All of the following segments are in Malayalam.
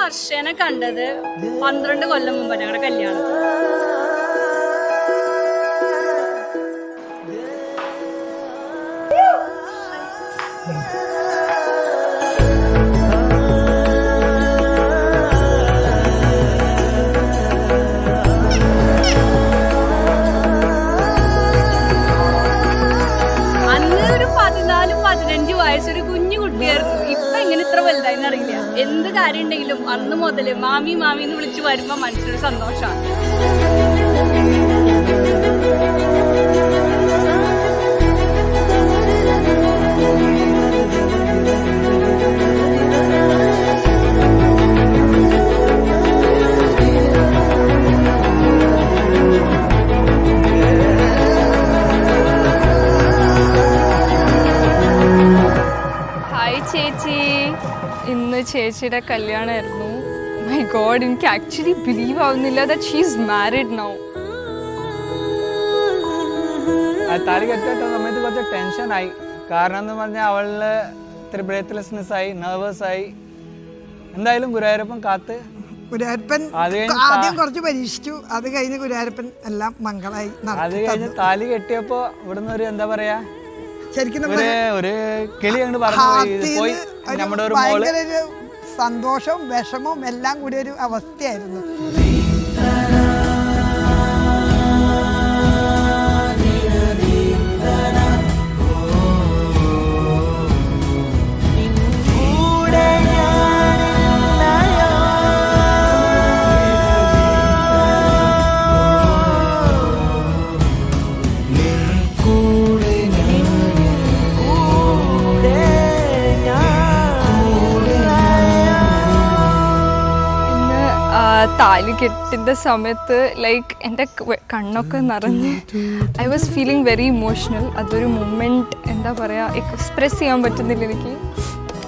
വർഷേനെ കണ്ടത് പന്ത്രണ്ട് കൊല്ലം മുമ്പ് ഞങ്ങളുടെ കല്യാണം. കാര്യം അന്ന് മുതൽ മാമി മാമി എന്ന് വിളിച്ചു വരുമ്പോൾ മനസ്സിലൊരു സന്തോഷമാണ്. ചേച്ചിയുടെ കല്യാണമായിരുന്നു മൈ ഗോഡ് എനിക്ക് ആക്ച്വലി ബിലീവ് ആവുന്നില്ല that she is married now താലി കെട്ടിട്ട സമയത്ത് കുറച്ച് ടെൻഷനായി കാരണം എന്ന് പറഞ്ഞാൽ അവളിൽ ഇത്തിരി ബ്രേത്ത്ലെസ്നെസ് ആയി നെർവസ് ആയി. എന്തായാലും ഗുരുവായൂരപ്പൻ കാത്ത്. ഗുരുവായൂരപ്പൻ അത് കഴിഞ്ഞ് ആദ്യം കുറച്ച് പരീക്ഷിച്ചു. അത് കഴിഞ്ഞ് ഗുരുവായൂരപ്പൻ എല്ലാം മംഗളായി അത് കഴിഞ്ഞ് താലി കെട്ടിയപ്പോ ഇവിടുന്ന് ഒരു എന്താ പറയാ? ശരിക്കും ഒരു കിളി അങ്ങോട്ട് പറഞ്ഞു പോയി. നമ്മുടെ ഒരു മോൾ. സന്തോഷവും വിഷമവും എല്ലാം കൂടി ഒരു അവസ്ഥയായിരുന്നു. താലി കെട്ടിന്റെ സമയത്ത് ലൈക്ക് എന്റെ കണ്ണൊക്കെ നിറഞ്ഞ് I was feeling very emotional അതൊരു മൊമെന്റ് എന്താ പറയുക എക്സ്പ്രെസ് ചെയ്യാൻ പറ്റുന്നില്ല എനിക്ക്.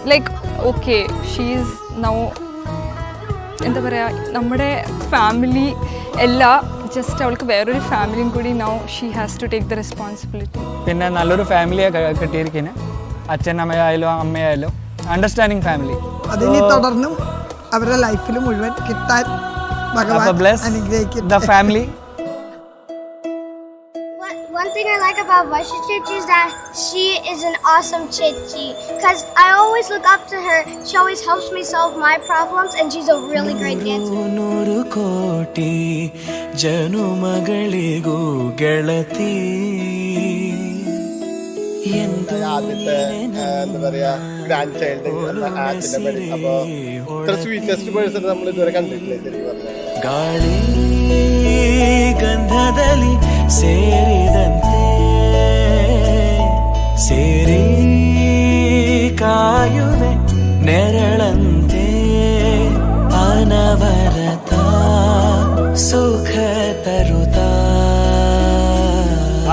ലൈക്ക് ഓക്കെ ഷീസ് നൗ എന്താ പറയുക നമ്മുടെ ഫാമിലി എല്ലാ ജസ്റ്റ് അവൾക്ക് വേറൊരു ഫാമിലിയും കൂടി now she has to take the responsibility പിന്നെ നല്ലൊരു ഫാമിലിയെ കിട്ടിയിരിക്കുന്നത് അച്ഛനമ്മയായാലും അമ്മയായാലും അണ്ടർസ്റ്റാൻഡിങ് ഫാമിലി അതിനെ തുടർന്നും അവരുടെ ലൈഫിൽ മുഴുവൻ കിട്ടാൻ Papa bless the family. One thing I like about Vaisha Chichi is that she is an awesome Chichi. Because I always look up to her. She always helps me solve my problems, and she's a really great dancer. ആദ്യത്തെ ഗന്ധദലി എന്താ പറയാ ഗ്രാൻഡ് ചൈൽഡ് ആദ്യത്തെ പേര് അപ്പൊ ഇത്ര സ്വീറ്റസ്റ്റ് പേഴ്സൺ നമ്മൾ ഇതുവരെ കണ്ടിട്ടില്ല ശരിക്കും പറഞ്ഞാൽ.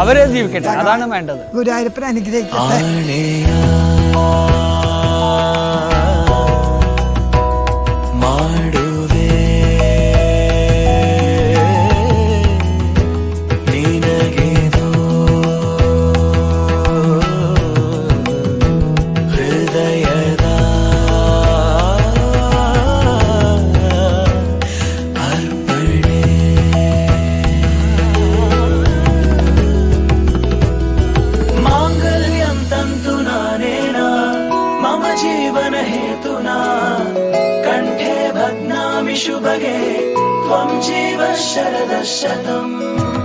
അവരെ ജീവിക്കട്ടെ. അതാണ് വേണ്ടത്. ഗുരുവായൂരപ്പൻ അനുഗ്രഹിക്കട്ടെ. कण्ठे भग्नामि